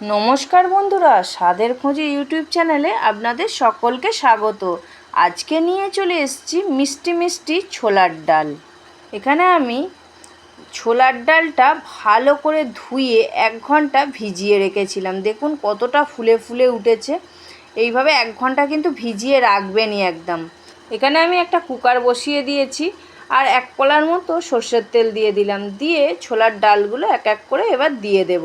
নমস্কার বন্ধুরা, স্বাদের খোঁজে ইউটিউব চ্যানেলে আপনাদের সকলকে স্বাগত। আজকে নিয়ে চলে এসেছি মিষ্টি মিষ্টি ছোলার ডাল। এখানে আমি ছোলার ডালটা ভালো করে ধুয়ে এক ঘণ্টা ভিজিয়ে রেখেছিলাম। দেখুন কতটা ফুলে ফুলে উঠেছে। এইভাবে এক ঘণ্টা কিন্তু ভিজিয়ে রাখবেনই একদম। এখানে আমি একটা কুকার বসিয়ে দিয়েছি। আর এক কলার মতো সর্ষের তেল দিয়ে দিলাম। দিয়ে ছোলার ডালগুলো এক এক করে এবার দিয়ে দেব।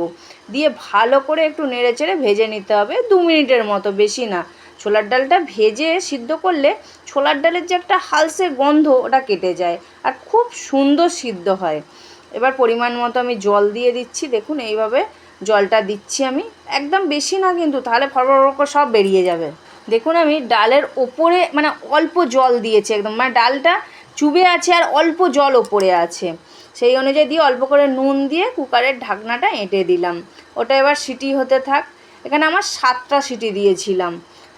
দিয়ে ভালো করে একটু নেড়ে চেড়ে ভেজে নিতে হবে দু মিনিটের মতো, বেশি না। ছোলার ডালটা ভেজে সিদ্ধ করলে ছোলার ডালের যে একটা হালসে গন্ধ ওটা কেটে যায় আর খুব সুন্দর সিদ্ধ হয়। এবার পরিমাণ মতো আমি জল দিয়ে দিচ্ছি। দেখুন এইভাবে জলটা দিচ্ছি আমি। একদম বেশি না কিন্তু, তাহলে ফরফর সব বেরিয়ে যাবে। দেখুন আমি ডালের ওপরে মানে অল্প জল দিয়েছি একদম। মানে ডালটা চুবে আছে আর অল্প জল ওপরে আছে। সেই অনুযায়ী দিয়ে অল্প করে নুন দিয়ে কুকারের ঢাকনাটা এঁটে দিলাম। ওটা এবার সিটি হতে থাক। এখানে আমার সাতটা সিটি দিয়েছিলাম।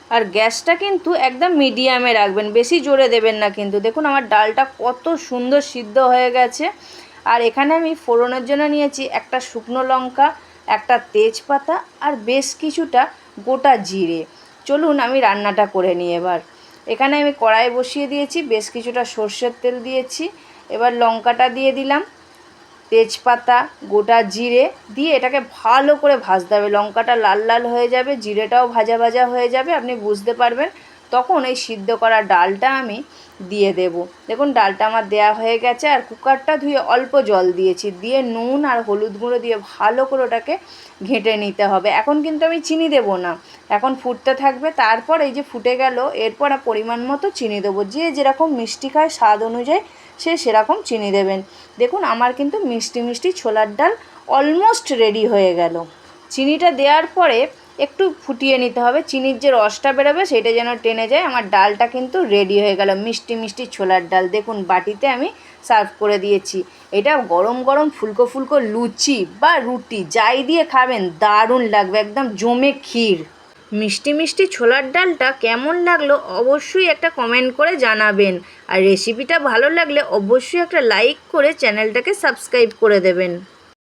আর গ্যাসটা কিন্তু একদম মিডিয়ামে রাখবেন, বেশি জোরে দেবেন না কিন্তু। দেখুন, আমার ডালটা কত সুন্দর সিদ্ধ হয়ে গেছে। আর এখানে আমি ফোড়নের জন্য নিয়েছি একটা শুকনো লঙ্কা, একটা তেজপাতা আর বেশ কিছুটা গোটা জিরে। চলুন, আমি রান্নাটা করে নিই এবার। এখানে আমি কড়াই বসিয়ে দিয়েছি, বেশ কিছুটা সর্ষের তেল দিয়েছি, এবার লঙ্কাটা দিয়ে দিলাম, তেজপাতা, গোটা জিরে দিয়ে এটাকে ভালো করে ভাজতে হবে। লঙ্কাটা লাল লাল হয়ে যাবে, জিরেটাও ভাজা ভাজা হয়ে যাবে, আপনি বুঝতে পারবেন। তখন এই সিদ্ধ করা ডালটা আমি দিয়ে দেব। দেখুন, ডালটা আমার দেয়া হয়ে গেছে আর কুকারটা ধুয়ে অল্প জল দিয়েছি। দিয়ে নুন আর হলুদ গুঁড়ো দিয়ে ভালো করে ওটাকে ঘেঁটে নিতে হবে। এখন কিন্তু আমি চিনি দেবো না। এখন ফুটতে থাকবে। তারপর এই যে ফুটে গেল, এরপর পরিমাণ মতো চিনি দেবো। যে যেরকম মিষ্টি খায় স্বাদ অনুযায়ী সে সেরকম চিনি দেবেন। দেখুন, আমার কিন্তু মিষ্টি মিষ্টি ছোলার ডাল অলমোস্ট রেডি হয়ে গেল। চিনিটা দেওয়ার পরে একটু ফুটিয়ে নিতে হবে। চিনির যে রসটা বেরোবে সেটা যেন টেনে যায়। আমার ডালটা কিন্তু রেডি হয়ে গেল। মিষ্টি মিষ্টি ছোলার ডাল। দেখুন, বাটিতে আমি সার্ভ করে দিয়েছি। এটা গরম গরম ফুলকো ফুলকো লুচি বা রুটি, যাই দিয়ে খাবেন, দারুণ লাগবে। একদম জমে ক্ষীর। মিষ্টি মিষ্টি ছোলার ডালটা কেমন লাগল অবশ্যই একটা কমেন্ট করে জানাবেন। আর রেসিপিটা ভালো লাগলে অবশ্যই একটা লাইক করে চ্যানেলটাকে সাবস্ক্রাইব করে দেবেন।